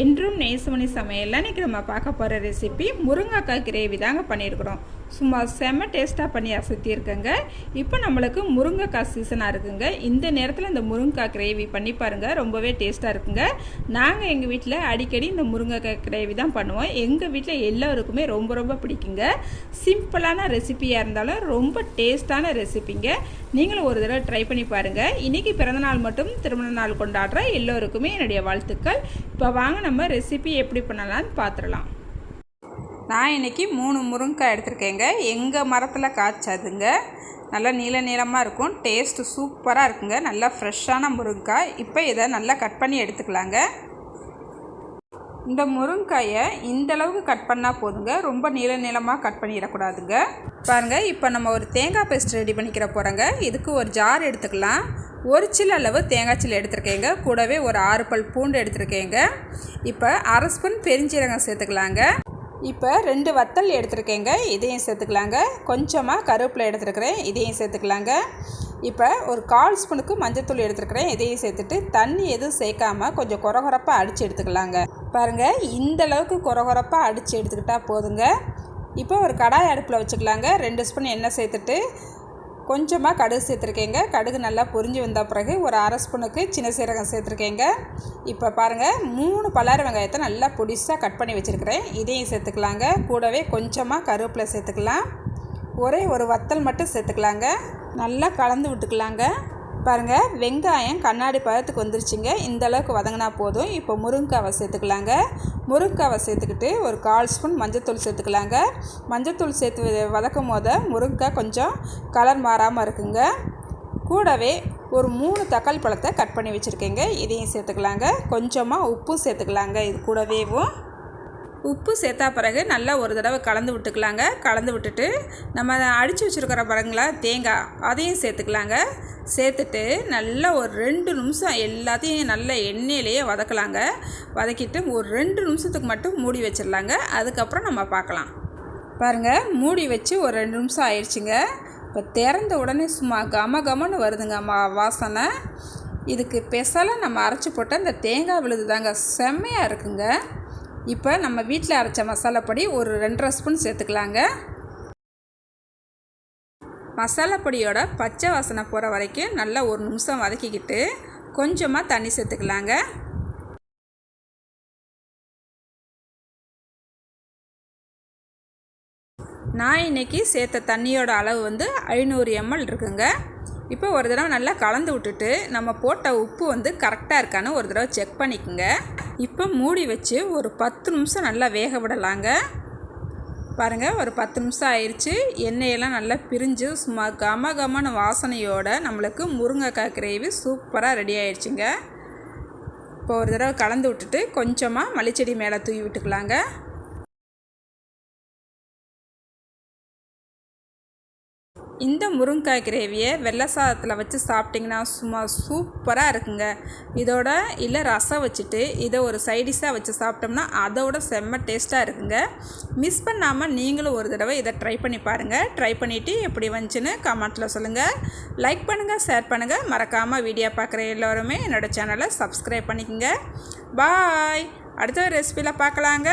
என்றும் நேசமணி சமையலில் இன்றைக்கி நம்ம பார்க்க போகிற ரெசிபி முருங்கைக்காய் கிரேவி தாங்க பண்ணியிருக்கிறோம். சும்மா செம்ம டேஸ்ட்டாக பண்ணி அசத்தியிருக்கேங்க. இப்போ நம்மளுக்கு முருங்கைக்காய் சீசனாக இருக்குங்க. இந்த நேரத்தில் இந்த முருங்கைக்காய் கிரேவி பண்ணி பாருங்கள் ரொம்பவே டேஸ்ட்டாக இருக்குங்க. நாங்கள் எங்கள் வீட்டில் அடிக்கடி இந்த முருங்கைக்காய் கிரேவி தான் பண்ணுவோம். எங்கள் வீட்டில் எல்லோருக்குமே ரொம்ப ரொம்ப பிடிக்குங்க. சிம்பிளான ரெசிபியாக இருந்தாலும் ரொம்ப டேஸ்ட்டான ரெசிபிங்க நீங்களும் ஒரு தடவை ட்ரை பண்ணி பாருங்கள் இன்றைக்கி பிறந்தநாள் மட்டும் திருமண நாள் கொண்டாடுற எல்லோருக்குமே என்னுடைய வாழ்த்துக்கள். இப்போ வாங்க நம்ம ரெசிபி எப்படி பண்ணலாம்னு பார்த்துடலாம் நான் இன்றைக்கி மூணு முருங்கைக்காய் எடுத்திருக்கேங்க. எங்கள் மரத்தில் காய்ச்சதுங்க. நல்லா நீள நீளமாக இருக்கும். டேஸ்ட்டு சூப்பராக இருக்குங்க. நல்லா ஃப்ரெஷ்ஷான முருங்கைக்காய். இப்போ இதை நல்லா கட் பண்ணி எடுத்துக்கலாங்க. இந்த முருங்காயை இந்தளவுக்கு கட் பண்ணால் போதுங்க. ரொம்ப நீள நீளமாக கட் பண்ணிடக்கூடாதுங்க பாருங்கள் இப்போ நம்ம ஒரு தேங்காய் பேஸ்ட் ரெடி பண்ணிக்கிற போகிறோங்க இதுக்கு ஒரு ஜார் எடுத்துக்கலாம். ஒரு சில அளவு தேங்காய் சில்லு எடுத்துருக்கேங்க. கூடவே ஒரு ஆறு பல் பூண்டு எடுத்துருக்கேங்க. இப்போ அரை ஸ்பூன் பெருஞ்சீரகம் சேர்த்துக்கலாங்க. இப்போ ரெண்டு வத்தல் எடுத்துருக்கேங்க. இதையும் சேர்த்துக்கலாங்க. கொஞ்சமாக கருவேப்பிலை எடுத்துருக்கிறேன். இதையும் சேர்த்துக்கலாங்க. இப்போ ஒரு கால் ஸ்பூனுக்கு மஞ்சத்தூள் எடுத்துருக்கிறேன். இதையும் சேர்த்துட்டு தண்ணி எதுவும் சேர்க்காமல் கொஞ்சம் குறகுறப்பாக அடித்து எடுத்துக்கலாங்க. பாருங்கள் இந்த அளவுக்கு குறகுறப்பாக அடித்து எடுத்துக்கிட்டால் போதுங்க. இப்போ ஒரு கடாய் அடுப்பில் வச்சுக்கலாங்க. ரெண்டு ஸ்பூன் எண்ணெய் சேர்த்துட்டு கொஞ்சமாக கடுகு சேர்த்துருக்கேங்க. கடுகு நல்லா பொரிஞ்சு வந்த பிறகு ஒரு அரை ஸ்பூனுக்கு சின்ன சீரகம் சேர்த்துருக்கேங்க. இப்போ பாருங்கள் மூணு பல்லாரி வெங்காயத்தை நல்லா பொடிசாக கட் பண்ணி வச்சுருக்கிறேன். இதையும் சேர்த்துக்கலாங்க. கூடவே கொஞ்சமாக கருவேப்பிலை சேர்த்துக்கலாம். ஒரே ஒரு வத்தல் மட்டும் சேர்த்துக்கலாங்க. நல்லா கலந்து விட்டுக்கலாங்க. பாருங்கள் வெங்காயம் கண்ணாடி பழத்துக்கு வந்துருச்சுங்க. இந்த அளவுக்கு வதங்கினா போதும். இப்போ முருங்கைக்காவை சேர்த்துக்கலாங்க. முருங்கைக்காவை சேர்த்துக்கிட்டு ஒரு கால் ஸ்பூன் மஞ்சத்தூள் சேர்த்துக்கலாங்க. மஞ்சத்தூள் சேர்த்து வதக்கும் போது முருங்கைக்காய் கொஞ்சம் கலர் மாறாமல் இருக்குங்க. கூடவே ஒரு மூணு தக்காளி பழத்தை கட் பண்ணி வச்சுருக்கேங்க. இதையும் சேர்த்துக்கலாங்க. கொஞ்சமாக உப்பும் சேர்த்துக்கலாங்க. இது கூடவேவும். உப்பு சேர்த்தா பிறகு நல்லா ஒரு தடவை கலந்து விட்டுக்கலாங்க. கலந்து விட்டுட்டு நம்ம அடித்து வச்சுருக்கிற பாருங்களா தேங்காய் அதையும் சேர்த்துக்கலாங்க. சேர்த்துட்டு நல்லா ஒரு ரெண்டு நிமிஷம் எல்லாத்தையும் நல்ல எண்ணெயிலேயே வதக்கலாங்க. வதக்கிட்டு ஒரு ரெண்டு நிமிஷத்துக்கு மட்டும் மூடி வச்சிடலாங்க. அதுக்கப்புறம் நம்ம பார்க்கலாம். பாருங்கள் மூடி வச்சு ஒரு ரெண்டு நிமிஷம் ஆயிடுச்சுங்க. இப்போ திறந்த உடனே சும்மா கம கமன்னு வருதுங்க மா வாசனை. இதுக்கு பெசலாக நம்ம அரைச்சி போட்டால் இந்த தேங்காய் விழுது தாங்க செம்மையாக இருக்குங்க. இப்போ நம்ம வீட்டில் அரைச்ச மசாலாப்பொடி ஒரு ரெண்டரை ஸ்பூன் சேர்த்துக்கலாங்க. மசாலா பொடியோட பச்சை வாசனை போகிற வரைக்கும் நல்லா ஒரு நிமிஷம் வதக்கிக்கிட்டு கொஞ்சமாக தண்ணி சேர்த்துக்கலாங்க. நான் இன்றைக்கி சேர்த்த தண்ணியோட அளவு வந்து ஐநூறு எம்எல் இருக்குங்க. இப்போ ஒரு தடவை நல்லா கலந்து விட்டுட்டு நம்ம போட்ட உப்பு வந்து கரெக்டாக இருக்கான்னு ஒரு தடவை செக் பண்ணிக்கோங்க. இப்போ மூடி வச்சு ஒரு பத்து நிமிஷம் நல்லா வேக விடலாங்க. பாருங்கள் ஒரு பத்து நிமிஷம் ஆயிடுச்சு எண்ணெயெல்லாம் நல்லா பிரிஞ்சு சும்மா கம கமன வாசனையோடு நம்மளுக்கு முருங்கைக்காய் கிரேவி சூப்பராக ரெடி ஆயிடுச்சுங்க இப்போ ஒரு தடவை கலந்து விட்டுட்டு கொஞ்சமாக மல்லிச்செடி மேலே தூவி விட்டுக்கலாங்க. இந்த முருங்காய் கிரேவியை வெள்ளை சாதத்தில் வச்சு சாப்பிட்டிங்கன்னா சும்மா சூப்பராக இருக்குங்க. இதோட இல்லை ரசம் வச்சுட்டு இதை ஒரு சைடிஷாக வச்சு சாப்பிட்டோம்னா அதோட செம்ம டேஸ்ட்டாக இருக்குங்க. மிஸ் பண்ணாமல் நீங்களும் ஒரு தடவை இதை ட்ரை பண்ணி பாருங்கள் ட்ரை பண்ணிவிட்டு எப்படி வந்துச்சுன்னு கமெண்ட்டில் சொல்லுங்கள் லைக் பண்ணுங்கள் ஷேர் பண்ணுங்கள் மறக்காமல் வீடியோ பார்க்குற எல்லோருமே என்னோடய சேனலை சப்ஸ்கிரைப் பண்ணிக்கோங்க. பாய் அடுத்த ரெசிபியில் பார்க்கலாங்க.